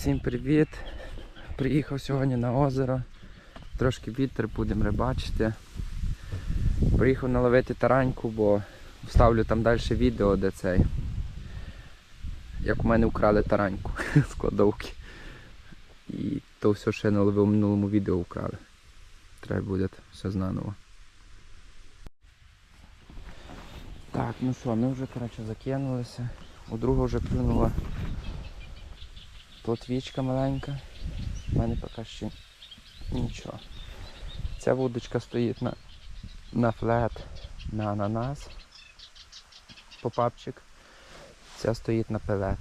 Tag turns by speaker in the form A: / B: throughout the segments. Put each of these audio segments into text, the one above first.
A: Всім привіт! Приїхав сьогодні на озеро. Трошки вітер, будемо рибачити. Приїхав наловити тараньку, бо вставлю там далі відео, де цей. Як у мене украли тараньку з кладовки. І то все, що я наловив в минулому відео украли. Треба буде все знаново. Так, ну що, ми вже коротше закинулися. У друга вже клюнула плотвічка маленька. У мене поки ще нічого. Ця вудочка стоїть на, на флет, на ананас. Попапчик. Ця стоїть на пелет.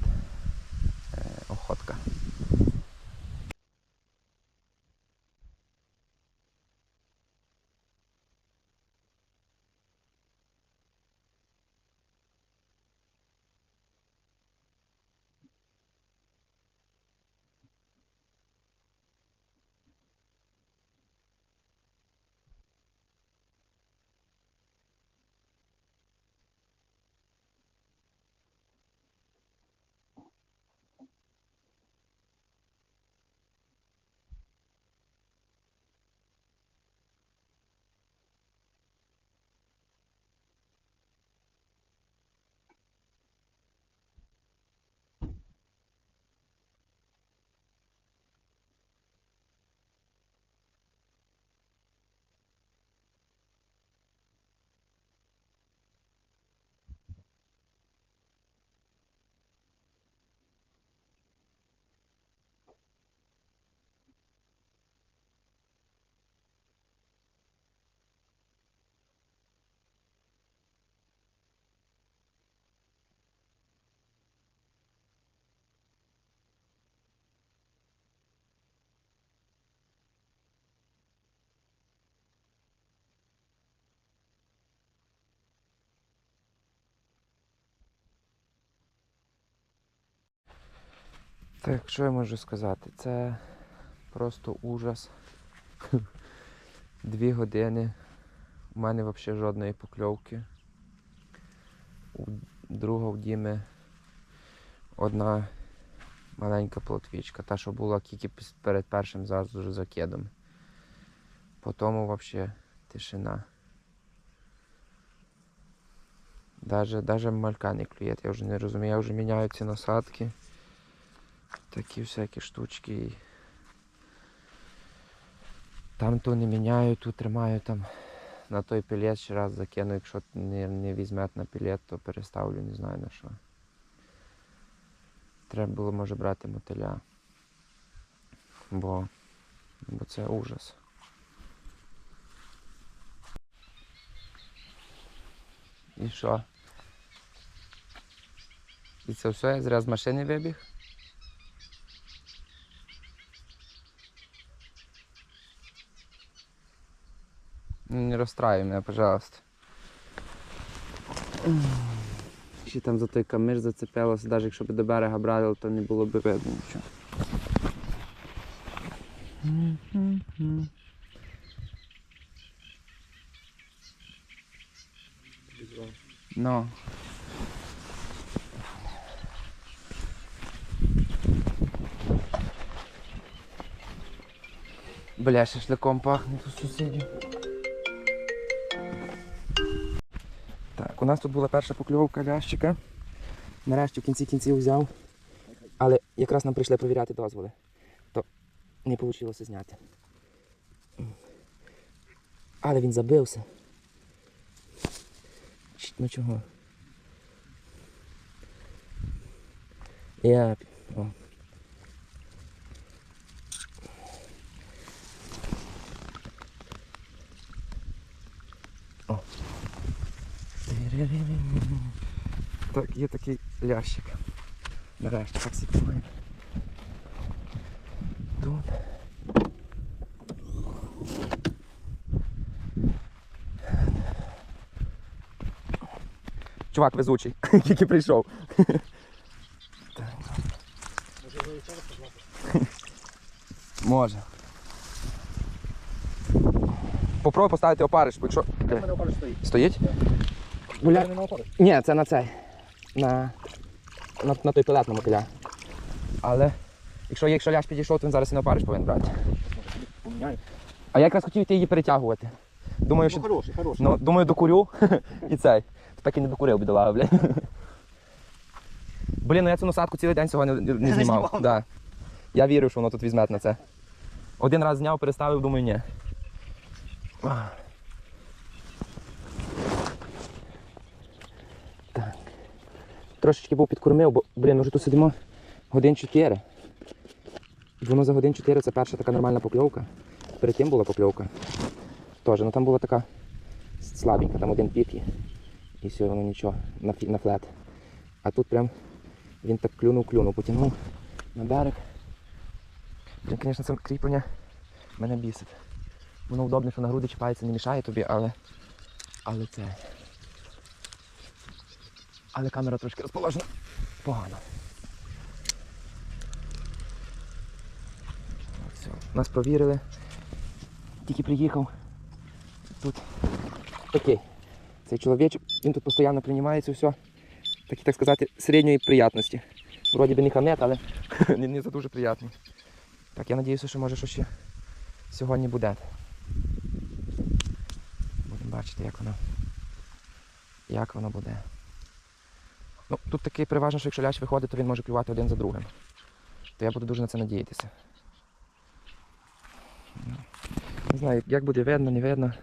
A: Так, що я можу сказати? Це просто ужас. Дві години. У мене взагалі жодної покльовки. У друга в Діми одна маленька плотвічка, та, що була тільки перед першим зразу закидом. По тому взагалі тишина. Даже, даже малька не клює, я вже не розумію, я вже міняю ці насадки. Такі всякі штучки. Там то не міняю, тут тримаю там на той пілет ще раз закину, якщо не, не візьмет на пілет, то переставлю, не знаю на що. Треба було може брати мотиля. Бо, бо це ужас. І що? І це все, я зря з машини вибіг? Не расстраивай меня, пожалуйста. Ще там за той камиш зацепилося, навіть якщо б до берега брали, то не було б видно нічого. Ну. Бля, шашликом пахне у сусідів. Так, у нас тут була перша покльовка лящика. Нарешті в кінці кінців взяв. Але якраз нам прийшли провіряти дозволи. То не вийшло зняти. Але він забився. Ну чого? Я... О. Так, є такий лящик. Нарешті так сіпуємо. Тут. Чувак везучий, тільки прийшов. Так. Може. Попробуй поставити опариш, якщо. Де?
B: Стоїть? Це не на.
A: Ні, це на цей. На, на, на той пілет на мотиля. Але Якщо, якщо ляж підійшов, то він зараз і на опариш повинен брати. А я якраз хотів йти її перетягувати. Думаю, що
B: Ну, хороший, хороший.
A: Ну, думаю, докурю і цей. Так і не докурив, бідолага, бля. Блін, ну я цю насадку цілий день сьогодні не, не знімав.
B: знімав?
A: Да. Я вірив, що воно тут візьме на це. Один раз зняв, переставив, думаю, ні. Ах. Так. Трошечки був підкормив, бо, блін, ми вже тут сидимо годин 4. Воно за годин 4 це перша така нормальна покльовка. Перед тим була покльовка. Теж, ну там була така слабенька, там один пік і, і все, воно нічого, на, на флет. А тут прям він так клюнув, клюнув, потягнув на берег. Блін, звісно, це кріплення мене бісить. Воно удобне, що на груди чіпається, не мішає тобі, але. Але це. Але камера трошки розположена. Погано. Все, нас провірили. Тільки приїхав. Тут такий. Цей чоловічок, він тут постійно приймається все. Такі, так сказати, середньої приятності. Вроді би не хамет, але не, не за дуже приятний. Так, я сподіваюся, що може щось ще сьогодні буде. Будемо бачити, як воно. Як воно буде. Ну, тут такий переважно, що якщо ляч виходить, то він може клювати один за другим. То я буду дуже на це надіятися. Не знаю, як буде видно, не видно.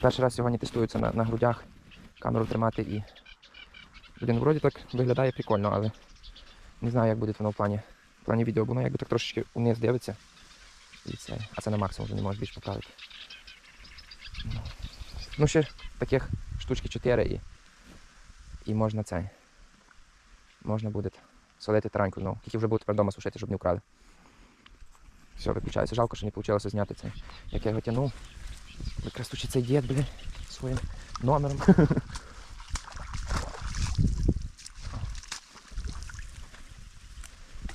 A: Перший раз сьогодні тестується на, на грудях камеру тримати і. Блін, вроді так виглядає прикольно, але не знаю, як буде воно в плані, в плані відео, воно якби так трошечки вниз дивиться. І це. А це на максимум вже не можеш більше поправити. Ну. Ще таких штучки 4 і, і можна цей. Можна буде солити тараньку знову. Тільки вже буду тепер вдома сушити, щоб не вкрали. Все, виключаюся. Жалко, що не вийшло зняти цей. Як я його тягнув. Якраз цей дід, блін, своїм номером.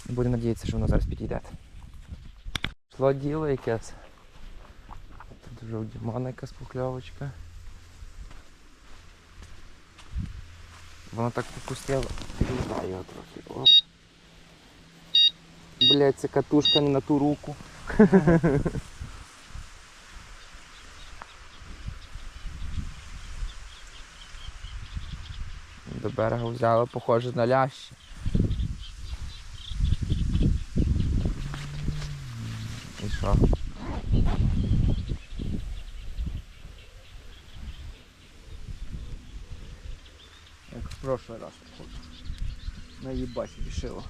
A: Будемо надіятися, що воно зараз підійде. Шло діло якесь. Тут вже у Дімона якась покльовочка. Воно так попустило. Дай його трохи. Оп. Блять, це катушка не на ту руку. До берега взяла, похоже на лящі. І що?
B: Як в прошлый раз, походу. Наїбать рішило.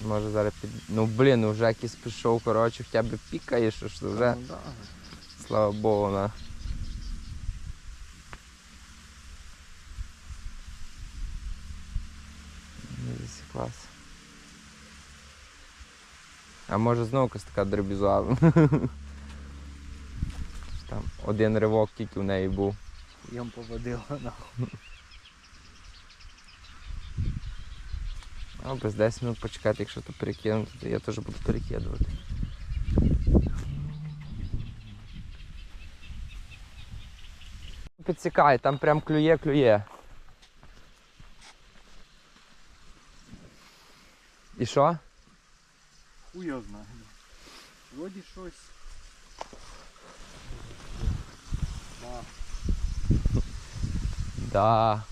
A: Може зараз під. Ну блін, уже якийсь пішов, коротше, в тебе пікає, що ж вже.
B: Ну, да.
A: Слава Богу, на. Не засіклась. А може знову якась така дребіза. Там один ривок тільки в неї був.
B: Йом поводила нахуй.
A: А без 10 минут почекати, якщо то перекинути, то я теж буду перекидувати. Підсікай, там прям клює, клює. І що?
B: Хуй його знає. Вроді щось. Да.
A: Да.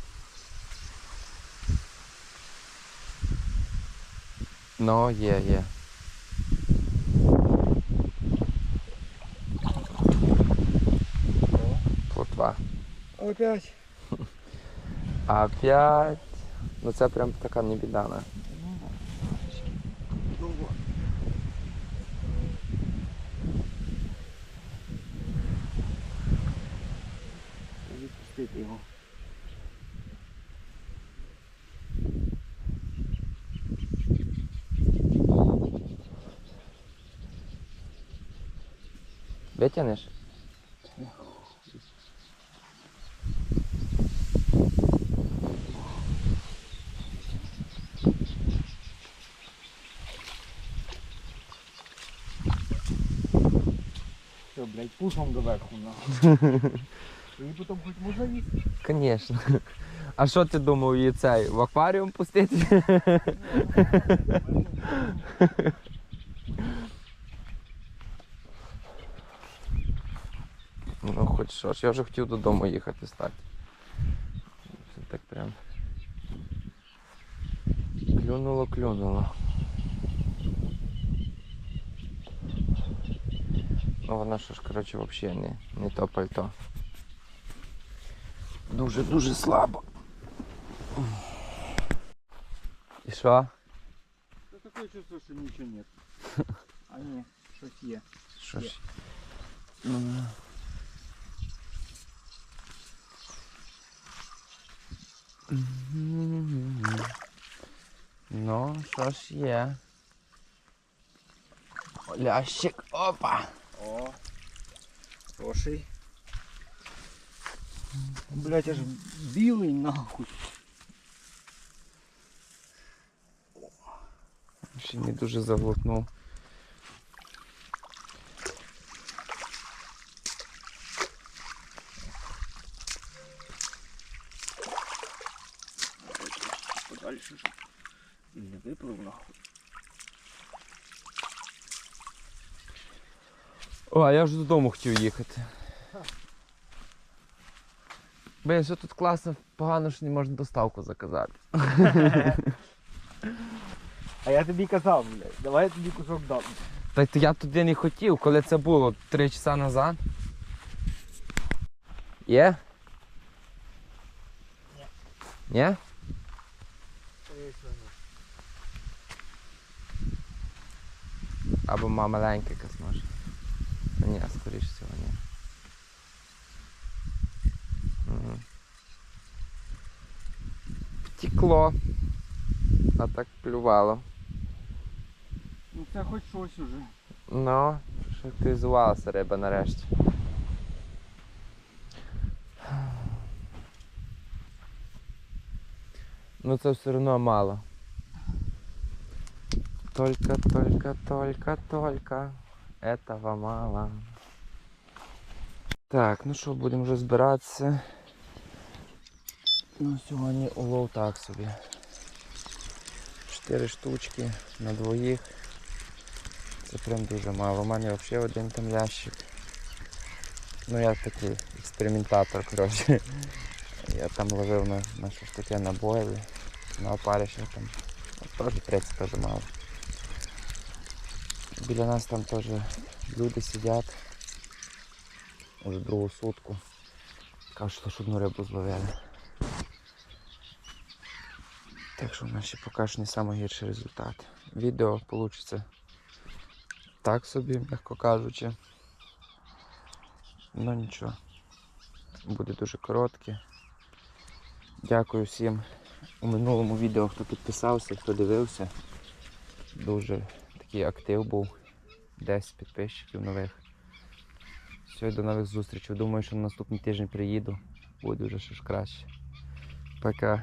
A: Ну, є, є. Плотва.
B: Опять.
A: Опять. Ну це прям така не біда. не.
B: Довго. Відпустити його.
A: Витягнеш?
B: Все, блядь, пушом доверху нахуй. Її потім хоч можна їсти?
A: Звісно. А що ти думав її цей? В акваріум пустити? Ну, хоч що ж, я вже хотів додому їхати стати. Все так прям. Клюнуло, клюнуло. Ну воно що ж, коротше, взагалі не, не то пальто. Дуже-дуже слабо. І що?
B: Це таке чувство, що нічого нет. А ні, щось є.
A: Що ж? Ну, Ну, що ж є? Лящик, опа!
B: О, хороший. Блять, аж білий нахуй.
A: Ще не дуже заглотнув.
B: Нахуй.
A: О, а я вже додому хотів їхати. Блін, що тут класно, погано, що не можна доставку заказати.
B: А я тобі казав, блядь, давай я тобі кусок дам.
A: Та й я туди не хотів, коли це було три часа назад. Є?
B: Ні.
A: Ні? Або ма- маленька якась може. Та Ні, скоріш всього ні. Угу. Втекло. А так плювало.
B: Ну це хоч щось уже.
A: Ну, що активізувалася риба нарешті. Ну це все одно мало. Только, только, только, только. Этого мало. Так, ну що, будемо вже збиратися. Ну, сьогодні улов так собі. Чотири штучки на двоїх. Це прям дуже мало. У мене взагалі один там ящик. Ну я такий експериментатор, коротше. Я там ловив на, на щось таке на бойлі, на опарища там. Ну, Теж 30 теж мало. Біля нас там теж люди сидять. Уже другу сутку. Кажуть, що одну рибу зловили. Так що в нас ще поки що не найгірший результат. Відео вийде так собі, м'яко кажучи. Ну нічого. Буде дуже коротке. Дякую всім у минулому відео, хто підписався, хто дивився. Дуже такий актив був. 10 підписчиків нових. Все, до нових зустрічей. Думаю, що на наступний тиждень приїду. Буде вже щось краще. Пока.